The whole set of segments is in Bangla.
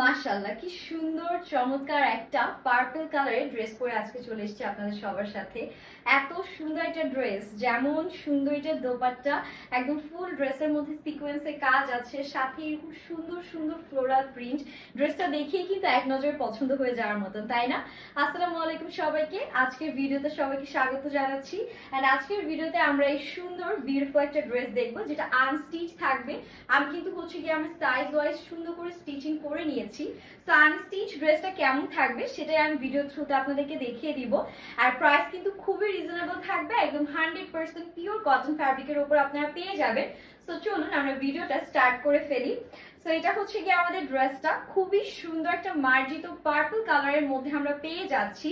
মাশাল্লাহ কি সুন্দর, চমৎকার একটা পার্পল কালারের ড্রেস পরে আজকে চলে এসেছি আপনাদের সবার সাথে। এত সুন্দর একটা ড্রেস যেমন সুন্দর এটা দোপাট্টা, একদম ফুল ড্রেসের মধ্যে সিকোয়েন্সের কাজ আছে, সাথে এরকম সুন্দর সুন্দর ফ্লোরাল প্রিন্ট ড্রেসটা দেখেই কিন্তু এক নজরে পছন্দ হয়ে যাওয়ার মতন, তাই না? আসসালামু আলাইকুম সবাইকে, আজকের ভিডিওতে সবাইকে স্বাগত জানাচ্ছি। এন্ড আজকের ভিডিওতে আমরা এই সুন্দর বিউটিফুল একটা ড্রেস দেখব, যেটা আনস্টিচ থাকবে। আমি কিন্তু হচ্ছে কি আমি সাইজ ওয়াইজ সুন্দর করে স্টিচিং করে নিয়েছি তো আনস্টিচ ড্রেসটা কেমন থাকবে সেটাই আমি ভিডিও থ্রুতে আপনাদেরকে দেখিয়ে দিব। আর প্রাইস কিন্তু খুবই রিজনেবল থাকবে, একদম হান্ড্রেড পার্সেন্ট পিওর কটন ফ্যাব্রিকের উপর আপনারা পেয়ে যাবেন। তো চলুন আমরা ভিডিওটা স্টার্ট করে ফেলি। সো এটা হচ্ছে কি আমাদের ড্রেসটা খুবই সুন্দর একটা মার্জিত পার্পল কালারের মধ্যে আমরা পেয়ে যাচ্ছি।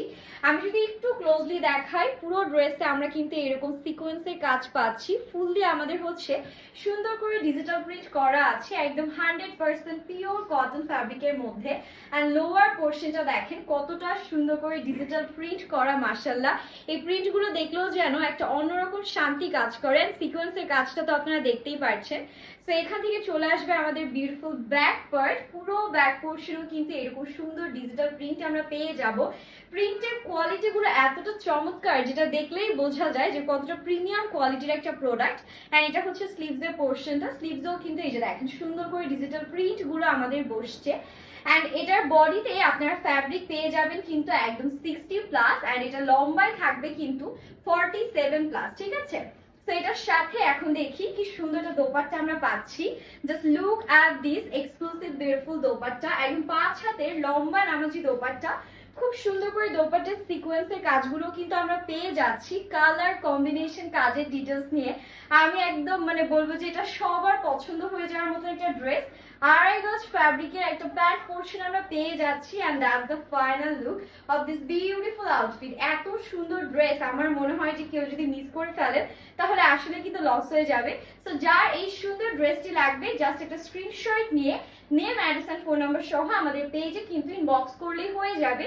আমি যদি একটু ক্লোজলি দেখাই, পুরো ড্রেসে আমরা কিন্তু এরকম সিকোয়েন্সের কাজ পাচ্ছি। ফুল দিয়ে আমাদের হচ্ছে সুন্দর করে ডিজিটাল প্রিন্ট করা আছে, একদম হান্ড্রেড পার্সেন্ট পিওর কটন ফ্যাব্রিকের মধ্যে। অ্যান্ড লোয়ার পোর্শনটা দেখেন, কতটা সুন্দর করে ডিজিটাল প্রিন্ট করা মার্শাল্লাহ এই প্রিন্টগুলো দেখলেও যেন একটা অন্যরকম শান্তি কাজ করেন সিকোয়েন্সের কাজটা তো আপনারা দেখতেই পাচ্ছেন তো এখান থেকে চলে আসবে আমাদের বিউটিফুল ব্যাক পার্ট পুরো ব্যাক পোর্শনও কিন্তু এরকম সুন্দর ডিজিটাল প্রিন্ট আমরা পেয়ে যাব। প্রিন্টের কোয়ালিটি গুলো এতটা চমৎকার যেটা দেখলেই বোঝা যায় যে কতটা প্রিমিয়াম কোয়ালিটির একটা প্রোডাক্ট অ্যান্ড এটা হচ্ছে স্লিভস এর পোর্শনটা স্লিভসও কিন্তু এই যে দেখেন, সুন্দর করে ডিজিটাল প্রিন্টগুলো আমাদের বসছে। অ্যান্ড এটার বডিতে আপনারা ফ্যাব্রিক পেয়ে যাবেন কিন্তু একদম সিক্সটি প্লাস অ্যান্ড এটা লম্বায় থাকবে কিন্তু ফর্টি সেভেন প্লাস ঠিক আছে? এটার সাথে এখন দেখি কি সুন্দর একটা দোপাট্টা আমরা পাচ্ছি। Just look at this exclusive beautiful dupatta. একদম পাঁচ হাতের লম্বা নামাজি দোপাট্টা। খুব সুন্দর করে দোপাট্টার সিকোয়েন্সের কাজগুলো কিন্তু আমরা পেয়ে যাচ্ছি কালার কম্বিনেশন কাজের ডিটেলস নিয়ে। আমি একদম মানে বলব যে এটা সবার পছন্দ হয়ে যাওয়ার মতো একটা ড্রেস আড়াই গজ ফ্যাব্রিকের একটা প্যান্ট পোর্শন আমরা পেয়ে যাচ্ছি and that's the final look of this beautiful outfit এত সুন্দর ড্রেস আমার মনে হয় যে কেউ যদি মিস করে ফেলেন তাহলে আসলে কিন্তু লস হয়ে যাবে। তো যার এই সুন্দর ড্রেসটি লাগবে জাস্ট একটা স্ক্রিনশট নিয়ে নেম অ্যাড্রেস ফোন নাম্বার সহ আমাদের পেজে কিন্তু ইনবক্স করলেই হয়ে যাবে।